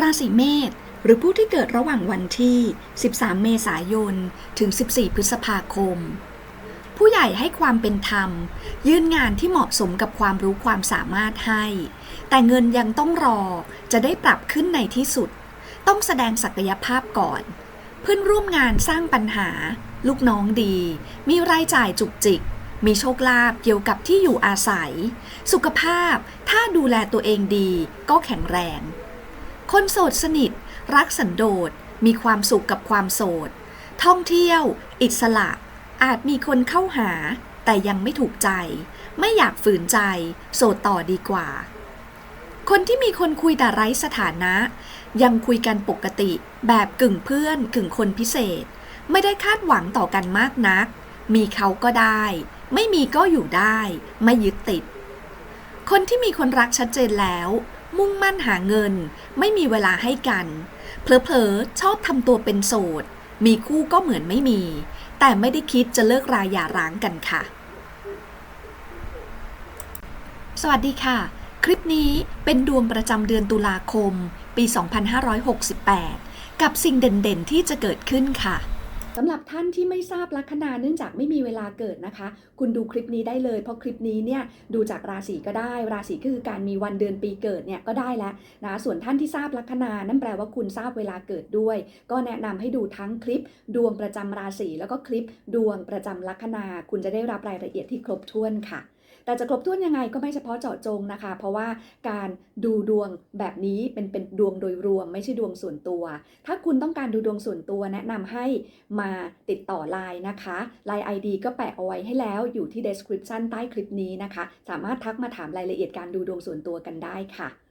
ราศีเมษหรือผู้ที่เกิดระหว่างวันที่ 13 เมษายน ถึง 14 พฤษภาคม ผู้ใหญ่ให้ความเป็นธรรม ยื่นงานที่เหมาะสมกับความรู้ความสามารถให้ แต่เงินยังต้องรอจะได้ปรับขึ้นในที่สุด ต้องแสดงศักยภาพก่อน เพื่อนร่วมงานสร้างปัญหา ลูกน้องดี มีรายจ่ายจุกจิก มีโชคลาภเกี่ยวกับที่อยู่อาศัย สุขภาพถ้าดูแลตัวเองดีก็แข็งแรง คนโสดสนิท รักสันโดษ มีความสุขกับความโสด ท่องเที่ยว อิสระ อาจมีคนเข้าหา แต่ยังไม่ถูกใจ ไม่อยากฝืนใจ โสดต่อดีกว่า คนที่มีคนคุยแต่ไร้สถานะ ยังคุยกันปกติ แบบกึ่งเพื่อนกึ่งคนพิเศษ ไม่ได้คาดหวังต่อกันมากนัก มีเขาก็ได้ ไม่มีก็อยู่ได้ ไม่ยึดติด คนที่มีคนรักชัดเจนแล้ว มุ่งมั่นหาเงิน ไม่มีเวลาให้กัน เผลอๆ ชอบทำตัวเป็นโสด มีคู่ก็เหมือนไม่มี แต่ไม่ได้คิดจะเลิกรายหย่าร้างกันค่ะ สวัสดีค่ะ คลิปนี้เป็นดวงประจำเดือนตุลาคม ปี 2568 กับสิ่งเด่นๆ ที่จะเกิดขึ้นค่ะ สำหรับท่านที่ไม่ทราบลัคนาเนื่องจากไม่มีเวลาเกิดนะคะ คุณดูคลิปนี้ได้เลย เพราะคลิปนี้เนี่ยดูจากราศีก็ได้ ราศีก็คือการมีวันเดือนปีเกิดเนี่ยก็ได้แล้วนะส่วนท่านที่ทราบลัคนานั่นแปลว่าคุณทราบเวลาเกิดด้วย ก็แนะนำให้ดูทั้งคลิป ดวงประจำราศีแล้วก็คลิป ดวงประจำลัคนา คุณจะได้รับรายละเอียดที่ครบถ้วนค่ะ แต่จะครบถ้วนยังไงก็ไม่เฉพาะเจาะจงนะคะ เพราะว่าการดูดวงแบบนี้เป็นเป็นดวงโดยรวม ไม่ใช่ดวงส่วนตัว ถ้าคุณต้องการดูดวงส่วนตัวแนะนำให้มาติดต่อไลน์นะคะไลน์ ID ก็แปะเอาไว้ให้แล้วอยู่ที่ description ใต้คลิปนี้นะคะ สามารถทักมาถามรายละเอียดการดูดวงส่วนตัวกันได้ค่ะ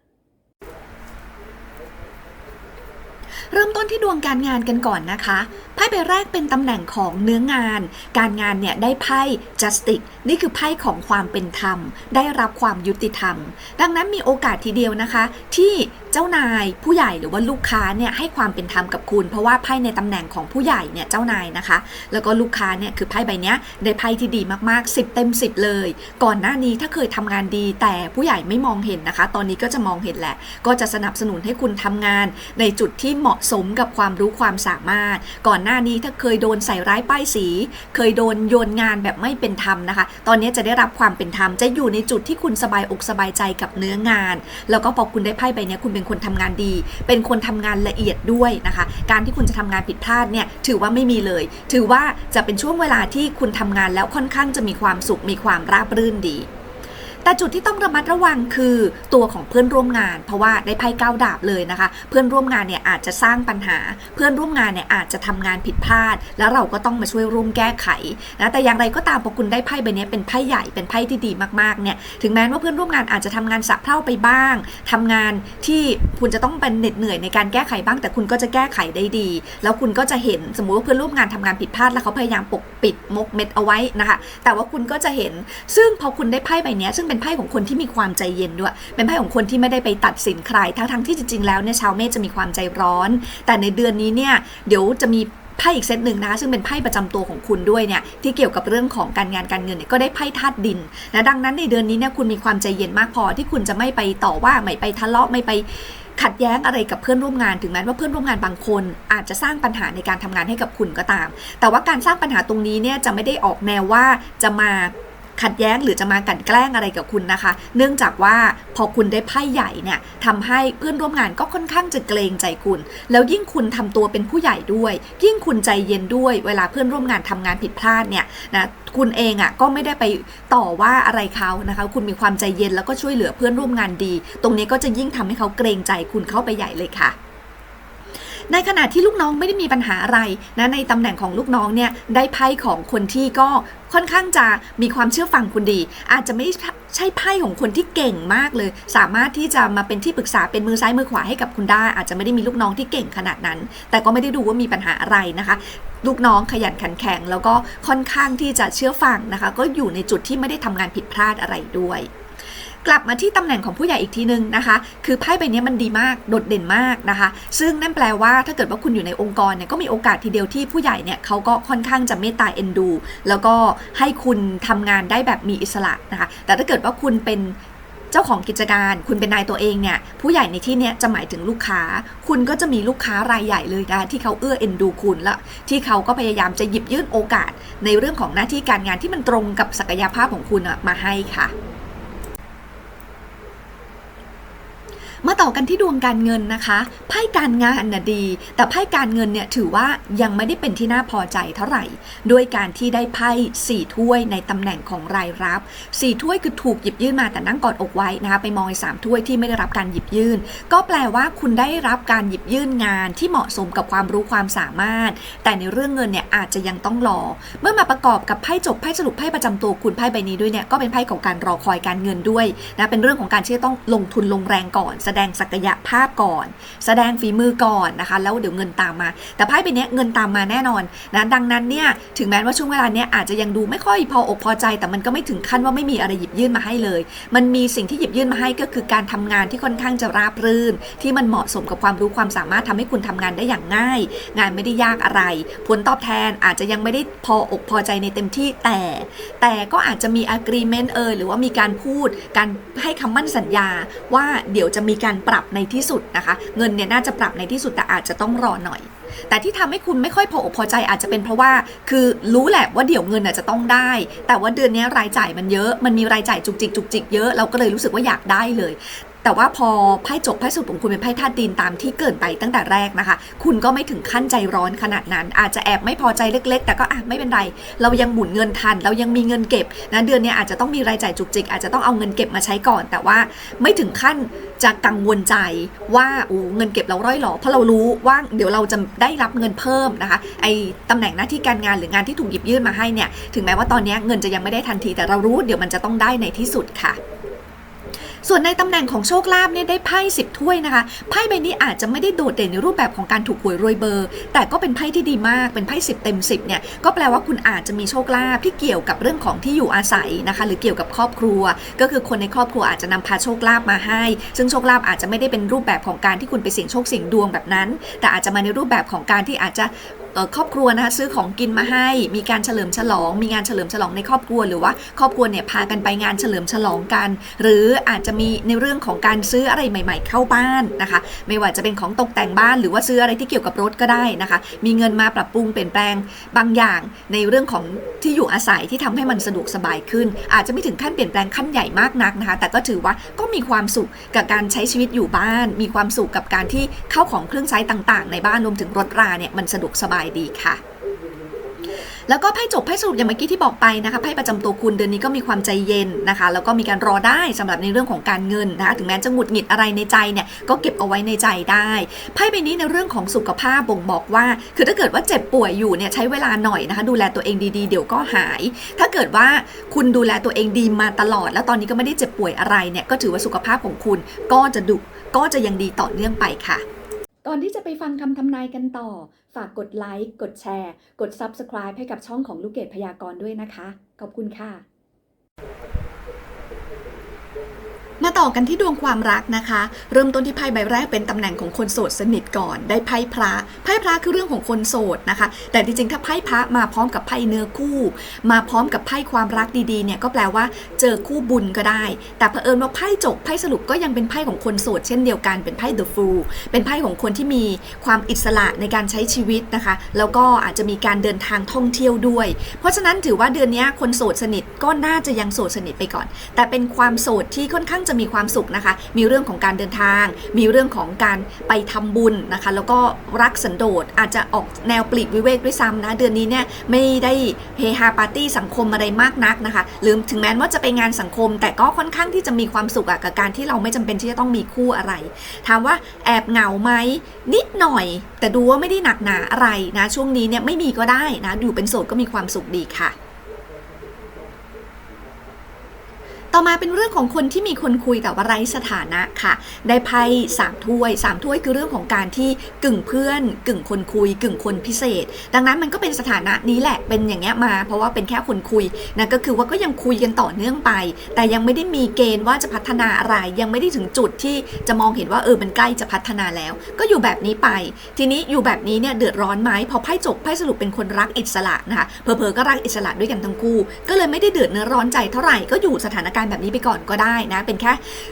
เริ่มต้นที่ดวงการงานกันก่อนนะคะไพ่ใบแรกเป็นตำแหน่งของเนื้องาน การงานเนี่ยได้ไพ่ justice นี่คือไพ่ของความเป็นธรรม ได้รับความยุติธรรม ดังนั้นมีโอกาสทีเดียวนะคะ ที่เจ้านายผู้ใหญ่หรือว่าลูกค้าเนี่ยให้ความเป็นธรรมกับคุณ เพราะว่าไพ่ในตำแหน่งของผู้ใหญ่เนี่ยเจ้านายนะคะ แล้วก็ลูกค้าเนี่ยคือไพ่ใบนี้ได้ไพ่ที่ดีมากๆ 10 เต็ม 10 เลย ก่อนหน้านี้ถ้าเคยทำงานดี แต่ผู้ใหญ่ไม่มองเห็นนะคะ ตอนนี้ก็จะมองเห็นแหละ ก็จะสนับสนุนให้คุณทำงานในจุดที่เหมาะสมกับความรู้ความสามารถ ก่อนหน้านี้ถ้าเคยโดนใส่ร้ายป้ายสี เคยโดนโยนงานแบบไม่เป็นธรรมนะคะ ตอนนี้จะได้รับความเป็นธรรมจะอยู่ในจุดที่คุณสบายอกสบายใจกับเนื้องาน แล้วก็พอคุณได้ไพ่ใบนี้คุณเป็นคนทำงานดี เป็นคนทำงานละเอียดด้วยนะคะ การที่คุณจะทำงานผิดพลาดเนี่ยถือว่าไม่มีเลย ถือว่าจะเป็นช่วงเวลาที่คุณทำงานแล้วค่อนข้างจะมีความสุขมีความราบรื่นดี แต่จุดที่ต้องระมัดระวังคือตัวของเพื่อนร่วมงาน เพราะว่าได้ไพ่ก้าวดาบเลยนะคะ เพื่อนร่วมงานเนี่ยอาจจะสร้างปัญหา เพื่อนร่วมงานเนี่ยอาจจะทำงานผิดพลาด แล้วเราก็ต้องมาช่วยร่วมแก้ไขนะแต่อย่างไรก็ตามพอคุณได้ไพ่ใบนี้เป็นไพ่ใหญ่เป็นไพ่ที่ดีมากๆเนี่ยถึงแม้ว่าเพื่อนร่วมงานอาจจะทำงานสะเพร่าไปบ้างทำงานที่คุณจะต้องเป็นเหน็ดเหนื่อยในการแก้ไขบ้าง แต่คุณก็จะแก้ไขได้ดี แล้วคุณก็จะเห็นสมมุติว่าเพื่อนร่วมงานทำงานผิดพลาดแล้วเขาพยายามปกปิดมกเม็ดเอาไว้นะคะแต่ว่าคุณก็จะเห็นซึ่งพอคุณได้ไพ่ใบนี้ซึ่งเป็นไพ่ของคนที่มีความใจเย็นด้วย เป็นไพ่ของคนที่ไม่ได้ไปตัดสินใคร ทั้งทั้งที่จริงๆแล้วเนี่ยชาวเมษจะมีความใจร้อน แต่ในเดือนนี้เนี่ยเดี๋ยวจะมีไพ่อีกเซตหนึ่งนะซึ่งเป็นไพ่ประจำตัวของคุณด้วยเนี่ยที่เกี่ยวกับเรื่องของการงานการเงินเนี่ยก็ได้ไพ่ธาตุดินนะดังนั้นในเดือนนี้เนี่ยคุณมีความใจเย็นมากพอที่คุณจะไม่ไปต่อว่าไม่ไปทะเลาะไม่ไปขัดแย้งอะไรกับเพื่อนร่วมงานถึงแม้ว่าเพื่อนร่วมงานบางคน อาจจะสร้างปัญหาในการทำงานให้กับคุณก็ตาม แต่ว่าการสร้างปัญหาตรงนี้เนี่ยจะไม่ได้ออกแนวว่าจะมา ขัดแย้งหรือจะมากันแกล้งอะไรกับคุณนะคะ เนื่องจากว่าพอคุณได้ไพ่ใหญ่เนี่ยทำให้เพื่อนร่วมงานก็ค่อนข้างจะเกรงใจคุณ แล้วยิ่งคุณทำตัวเป็นผู้ใหญ่ด้วย ยิ่งคุณใจเย็นด้วย เวลาเพื่อนร่วมงานทำงานผิดพลาดเนี่ยนะคุณเองอะ่ะก็ไม่ได้ไปต่อว่าอะไรเขานะคะ คุณมีความใจเย็นแล้วก็ช่วยเหลือเพื่อนร่วมงานดี ตรงนี้ก็จะยิ่งทำให้เขาเกรงใจคุณเข้าไปใหญ่เลยค่ะ ในขณะที่ลูกน้องไม่ได้มีปัญหาอะไรนะในตำแหน่งของลูกน้องเนี่ยได้ไพ่ของคนที่ก็ค่อนข้างจะมีความเชื่อฟังคุณดี อาจจะไม่ใช่ไพ่ของคนที่เก่งมากเลย สามารถที่จะมาเป็นที่ปรึกษาเป็นมือซ้ายมือขวาให้กับคุณได้ อาจจะไม่ได้มีลูกน้องที่เก่งขนาดนั้น แต่ก็ไม่ได้ดูว่ามีปัญหาอะไรนะคะ ลูกน้องขยันขันแข็ง แล้วก็ค่อนข้างที่จะเชื่อฟังนะคะ ก็อยู่ในจุดที่ไม่ได้ทำงานผิดพลาดอะไรด้วย กลับมาที่ตำแหน่งของผู้ใหญ่อีกทีนึงนะคะ คือไพ่ใบนี้มันดีมากโดดเด่นมากนะคะ ซึ่งนั่นแปลว่าถ้าเกิดว่าคุณอยู่ในองค์กรเนี่ยก็มีโอกาสทีเดียวที่ผู้ใหญ่เนี่ยเขาก็ค่อนข้างจะเมตตาเอ็นดู แล้วก็ให้คุณทำงานได้แบบมีอิสระนะคะ แต่ถ้าเกิดว่าคุณเป็นเจ้าของกิจการคุณเป็นนายตัวเองเนี่ยผู้ใหญ่ในที่เนี้ยจะหมายถึงลูกค้า คุณก็จะมีลูกค้ารายใหญ่เลยนะที่เขาเอื้อเอ็นดูคุณและที่เขาก็พยายามจะหยิบยื่นโอกาส ในเรื่องของหน้าที่การงานที่มันตรงกับศักยภาพของคุณมาให้ค่ะ มาต่อกันที่ดวงการเงินนะคะไพ่การงานน่ะดี แต่ไพ่การเงินเนี่ยถือว่ายังไม่ได้เป็นที่น่าพอใจเท่าไหร่ ด้วยการที่ได้ไพ่สี่ถ้วยในตำแหน่งของรายรับสี่ถ้วยคือถูกหยิบยื่นมาแต่นั่งกอดอกไว้นะคะไปมองสามถ้วยที่ไม่ได้รับการหยิบยื่น ก็แปลว่าคุณได้รับการหยิบยื่นงานที่เหมาะสมกับความรู้ความสามารถ แต่ในเรื่องเงินเนี่ยอาจจะยังต้องรอ เมื่อมาประกอบกับไพ่จบไพ่สรุปไพ่ประจำตัวคุณไพ่ใบนี้ด้วยเนี่ยก็เป็นไพ่ของการรอคอยการเงินด้วยนะเป็นเรื่องของการที่ต้องลงทุนลงแรงก่อนแสดงศักยภาพก่อน แสดงฝีมือก่อนนะคะ แล้วเดี๋ยวเงินตามมา แต่ไพ่ใบนี้เงินตามมาแน่นอนนะดังนั้นเนี่ยถึงแม้ว่าช่วงเวลาเนี้ยอาจจะยังดูไม่ค่อยพออกพอใจ แต่มันก็ไม่ถึงขั้นว่าไม่มีอะไรหยิบยื่นมาให้เลย มันมีสิ่งที่หยิบยื่นมาให้ก็คือการทำงานที่ค่อนข้างจะราบรื่น ที่มันเหมาะสมกับความรู้ความสามารถทำให้คุณทำงานได้อย่างง่าย งานไม่ได้ยากอะไร ผลตอบแทนอาจจะยังไม่ได้พออกพอใจในเต็มที่แต่ แต่ก็อาจจะมี agreement เออหรือว่ามีการพูดการให้คำมั่นสัญญาว่าเดี๋ยวจะมีการปรับในที่สุดนะคะ เงินเนี่ยน่าจะปรับในที่สุดแต่อาจจะต้องรอหน่อย แต่ที่ทำให้คุณไม่ค่อยพออกพอใจอาจจะเป็นเพราะว่า คือรู้แหละว่าเดี๋ยวเงินน่ะจะต้องได้ แต่ว่าเดือนนี้รายจ่ายมันเยอะ มันมีรายจ่ายจุกจิกจุกจิกเยอะเราก็เลยรู้สึกว่าอยากได้เลย แต่ว่าพอไพ่จบไพ่สุดของคุณเป็นไพ่ธาตุดินตามที่เกินไปตั้งแต่แรกนะคะ คุณก็ไม่ถึงขั้นใจร้อนขนาดนั้น อาจจะแอบไม่พอใจเล็ก ๆ แต่ก็อะไม่เป็นไร เรายังหมุนเงินทัน เรายังมีเงินเก็บนะเดือนนี้อาจจะต้องมีรายจ่ายจุกจิก อาจจะต้องเอาเงินเก็บมาใช้ก่อน แต่ว่าไม่ถึงขั้นจะกังวลใจว่าโอ้เงินเก็บเราร่อยหรอเพราะเรารู้ว่าเดี๋ยวเราจะได้รับเงินเพิ่มนะคะไอตำแหน่งหน้าที่การงานหรืองานที่ถูกหยิบยื่นมาให้เนี่ยถึงแม้ว่าตอนนี้เงินจะยังไม่ได้ทันทีแต่เรารู้เดี๋ยวมันจะต้องได้ในที่สุดค่ะ ส่วนในตำแหน่งของโชคลาภเนี่ยได้ไพ่สิบถ้วยนะคะไพ่ใบนี้อาจจะไม่ได้โดดเด่นในรูปแบบของการถูกหวยรวยเบอร์ แต่ก็เป็นไพ่ที่ดีมากเป็นไพ่สิบเต็มสิบเนี่ยก็แปลว่าคุณอาจจะมีโชคลาภที่เกี่ยวกับเรื่องของที่อยู่อาศัยนะคะ หรือเกี่ยวกับครอบครัว ก็คือคนในครอบครัวอาจจะนำพาโชคลาภมาให้ ซึ่งโชคลาภอาจจะไม่ได้เป็นรูปแบบของการที่คุณไปเสี่ยงโชคเสี่ยงดวงแบบนั้น แต่อาจจะมาในรูปแบบของการที่อาจจะ ครอบครัวนะคะซื้อของกินมาให้ มีการเฉลิมฉลอง มีงานเฉลิมฉลองในครอบครัวหรือว่าครอบครัวเนี่ยพากันไปงานเฉลิมฉลองกัน หรืออาจจะมีในเรื่องของการซื้ออะไรใหม่ ๆ เข้าบ้านนะคะ ไม่ว่าจะเป็นของตกแต่งบ้าน หรือว่าซื้ออะไรที่เกี่ยวกับรถก็ได้นะคะ มีเงินมาปรับปรุงเปลี่ยนแปลงบางอย่างในเรื่องของที่อยู่อาศัยที่ทำให้มันสะดวกสบายขึ้น อาจจะไม่ถึงขั้นเปลี่ยนแปลงขั้นใหญ่มากนักนะคะ แต่ก็ถือว่าก็มีความสุขกับการใช้ชีวิตอยู่บ้าน มีความสุขกับการที่เข้าของเครื่องใช้ต่าง ๆ ในบ้านรวมถึงรถราเนี่ยมันสะดวกสบายดีค่ะแล้วก็ไพ่จบไพ่สรุปอย่างเมื่อกี้ที่บอกไปนะคะไพ่ประจำตัวคุณเดือนนี้ก็มีความใจเย็นนะคะ แล้วก็มีการรอได้สำหรับในเรื่องของการเงินนะคะถึงแม้จะหงุดหงิดอะไรในใจเนี่ยก็เก็บเอาไว้ในใจได้ไพ่ใบนี้ในเรื่องของสุขภาพบ่งบอกว่า คือถ้าเกิดว่าเจ็บป่วยอยู่เนี่ยใช้เวลาหน่อยนะคะ ดูแลตัวเองดีๆ เดี๋ยวก็หาย ถ้าเกิดว่าคุณดูแลตัวเองดีมาตลอด แล้วตอนนี้ก็ไม่ได้เจ็บป่วยอะไรเนี่ยก็ถือว่าสุขภาพของคุณก็จะดุก็จะยังดีต่อเนื่องไปค่ะ ก่อนที่จะไปฟังคำทำนายกันต่อากกดไลค์ กดแชร์ กด Subscribe ให้กับช่องของลูกเกดพยากรณ์ด้วยนะคะ ขอบคุณค่ะ มาต่อกันที่ดวงความรักนะคะ เริ่มต้นที่ไพ่ใบแรกเป็นตำแหน่งของคนโสดสนิทก่อน ได้ไพ่พระไพ่พระคือเรื่องของคนโสดนะคะ แต่จริงๆถ้าไพ่พระมาพร้อมกับไพ่เนื้อคู่ มาพร้อมกับไพ่ความรักดีๆเนี่ยก็แปลว่าเจอคู่บุญก็ได้ แต่เผอิญว่าไพ่จบไพ่สรุปก็ยังเป็นไพ่ของคนโสดเช่นเดียวกันเป็นไพ่ The Fool เป็นไพ่ของคนที่มีความอิสระในการใช้ชีวิตนะคะ แล้วก็อาจจะมีการเดินทางท่องเที่ยวด้วย เพราะฉะนั้นถือว่าเดือนนี้คนโสดสนิทก็น่าจะยังโสดสนิทไปก่อน แต่เป็นความโสดที่ค่อนข้างจะมีความสุขนะคะ มีเรื่องของการเดินทาง มีเรื่องของการไปทำบุญนะคะ แล้วก็รักสันโดษอาจจะออกแนวปลีกวิเวกด้วยซ้ำนะ เดือนนี้เนี่ยไม่ได้เฮฮาปาร์ตี้สังคมอะไรมากนักนะคะ หรือถึงแม้ว่าจะไปงานสังคม แต่ก็ค่อนข้างที่จะมีความสุขอะกับการที่เราไม่จำเป็นที่จะต้องมีคู่อะไร ถามว่าแอบเหงาไหมนิดหน่อย แต่ดูว่าไม่ได้หนักหนาอะไรนะ ช่วงนี้เนี่ยไม่มีก็ได้นะอยู่เป็นโสดก็มีความสุขดีค่ะ ต่อมาเป็นเรื่องของคนที่มีคนคุยแต่ว่าไร้สถานะค่ะ ได้ไพ่สามถ้วยสามถ้วยคือเรื่องของการที่กึ่งเพื่อน กึ่งคนคุย กึ่งคนพิเศษ ดังนั้นมันก็เป็นสถานะนี้แหละเป็นอย่างเงี้ยมา เพราะว่าเป็นแค่คนคุยนะก็คือว่าก็ยังคุยกันต่อเนื่องไป แต่ยังไม่ได้มีเกณฑ์ว่าจะพัฒนาอะไรยังไม่ได้ถึงจุดที่จะมองเห็นว่าเออมันใกล้จะพัฒนาแล้ว ก็อยู่แบบนี้ไป ทีนี้อยู่แบบนี้เนี่ยเดือดร้อนไหมพอไพ่จบไพ่สรุปเป็นคนรักอิสระนะคะเผลอก็รักอิสระด้วยกันทั้งคู่ ก็เลยไม่ได้เดือดเนื้อร้อนใจเท่าไหร่ก็อยู่สถานการแบบนี้ไปก่อนก็ได้นะ เป็นแค่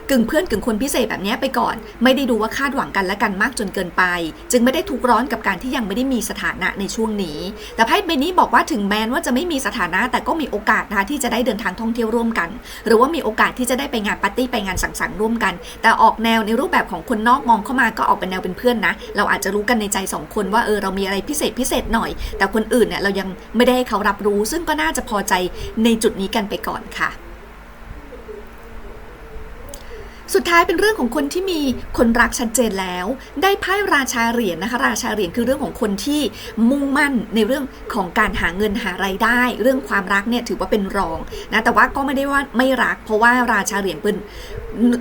กึ่งเพื่อนกึ่งคนพิเศษแบบนี้ไปก่อน ไม่ได้ดูว่าคาดหวังกันและกันมากจนเกินไป จึงไม่ได้ทุกร้อนกับการที่ยังไม่ได้มีสถานะในช่วงนี้ แต่ไพ่ใบนี้บอกว่าถึงแม้ว่าจะไม่มีสถานะแต่ก็มีโอกาสนะคะที่จะได้เดินทางท่องเที่ยวร่วมกัน หรือว่ามีโอกาสที่จะได้ไปงานปาร์ตี้ไปงานสังสรรค์ร่วมกัน แต่ออกแนวในรูปแบบของคนนอกมองเข้ามาก็ออกเป็นแนวเป็นเพื่อนนะ เราอาจจะรู้กันในใจสองคนว่าเออเรามีอะไรพิเศษพิเศษหน่อย แต่คนอื่นเนี่ยเรายังไม่ได้ให้เขารับรู้ ซึ่งก็น่าจะพอใจในจุดนี้กันไปก่อนค่ะ สุดท้ายเป็นเรื่องของคนที่มีคนรักชัดเจนแล้ว ได้ไพ่ราชาเหรียญนะคะ ราชาเหรียญคือเรื่องของคนที่มุ่งมั่นในเรื่องของการหาเงินหาไรายได้ เรื่องความรักเนี่ยถือว่าเป็นรองนะแต่ว่าก็ไม่ได้ว่าไม่รัก เพราะว่าราชาเหรียญเป็น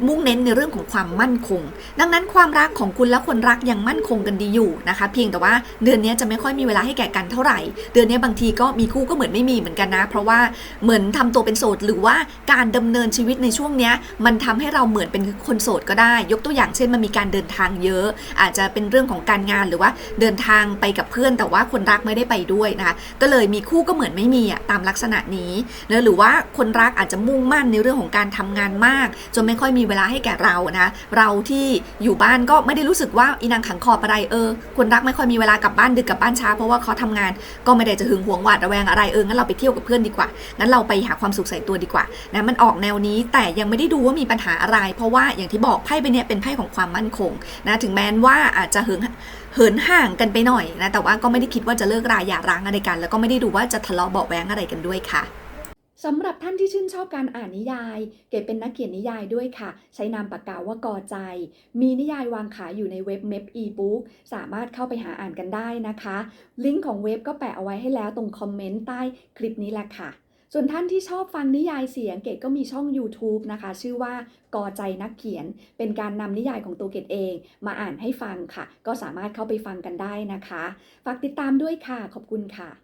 มุ่งเน้นในเรื่องของความมั่นคง ดังนั้นความรักของคุณและคนรักยังมั่นคงกันดีอยู่นะคะ เพียงแต่ว่าเดือนนี้จะไม่ค่อยมีเวลาให้แก่กันเท่าไหร่ เดือนนี้บางทีก็มีคู่ก็เหมือนไม่มีเหมือนกันนะ เพราะว่าเหมือนทำตัวเป็นโสดหรือว่าการดำเนินชีวิตในช่วงนี้มันทำให้เราเหมือนเป็นคนโสดก็ได้ ยกตัวอย่างเช่นมันมีการเดินทางเยอะ อาจจะเป็นเรื่องของการงานหรือว่าเดินทางไปกับเพื่อน แต่ว่าคนรักไม่ได้ไปด้วยนะคะก็เลยมีคู่ก็เหมือนไม่มีอะตามลักษณะนี้นะหรือว่าคนรักอาจจะมุ่งมั่นในเรื่องของการทำงานมากจนไม่ค่อยมีเวลาให้แก่เรานะ เราที่อยู่บ้านก็ไม่ได้รู้สึกว่าอีนางขังคอบอะไรเออคนรักไม่ค่อยมีเวลากลับบ้านดึกกลับบ้านช้าเพราะว่าเขาทำงานก็ไม่ได้จะหึงหวงหวาดระแวงอะไรเอองั้นเราไปเที่ยวกับเพื่อนดีกว่างั้นเราไปหาความสุขใส่ตัวดีกว่านะมันออกแนวนี้แต่ยังไม่ได้ดูว่ามีปัญหาอะไร เพราะว่าอย่างที่บอกไพ่ใบเนี้ยเป็นไพ่ของความมั่นคงนะถึงแม้ว่าอาจจะหึงเหินห่างกันไปหน่อยนะแต่ว่าก็ไม่ได้คิดว่าจะเลิกราอย่าร้างอะไรกัน แล้วก็ไม่ได้ดูว่าจะทะเลาะเบาะแวงอะไรกันด้วยค่ะ สำหรับท่านที่ชื่นชอบการอ่านนิยาย เกดเป็นนักเขียนนิยายด้วยค่ะ ใช้นามปากกาว่ากอใจ มีนิยายวางขายอยู่ในเว็บ m e p e-book สามารถเข้าไปหาอ่านกันได้นะคะ ลิงก์ของเว็บก็แปะเอาไว้ให้แล้วตรงคอมเมนต์ใต้คลิปนี้แหละค่ะ ส่วนท่านที่ชอบฟังนิยายเสียงเกดก็มีช่อง YouTube นะคะ ชื่อว่ากอใจนักเขียน เป็นการนำนิยายของตัวเกดเอง มาอ่านให้ฟังค่ะ ก็สามารถเข้าไปฟังกันได้นะคะ ฝากติดตามด้วยค่ะ ขอบคุณค่ะ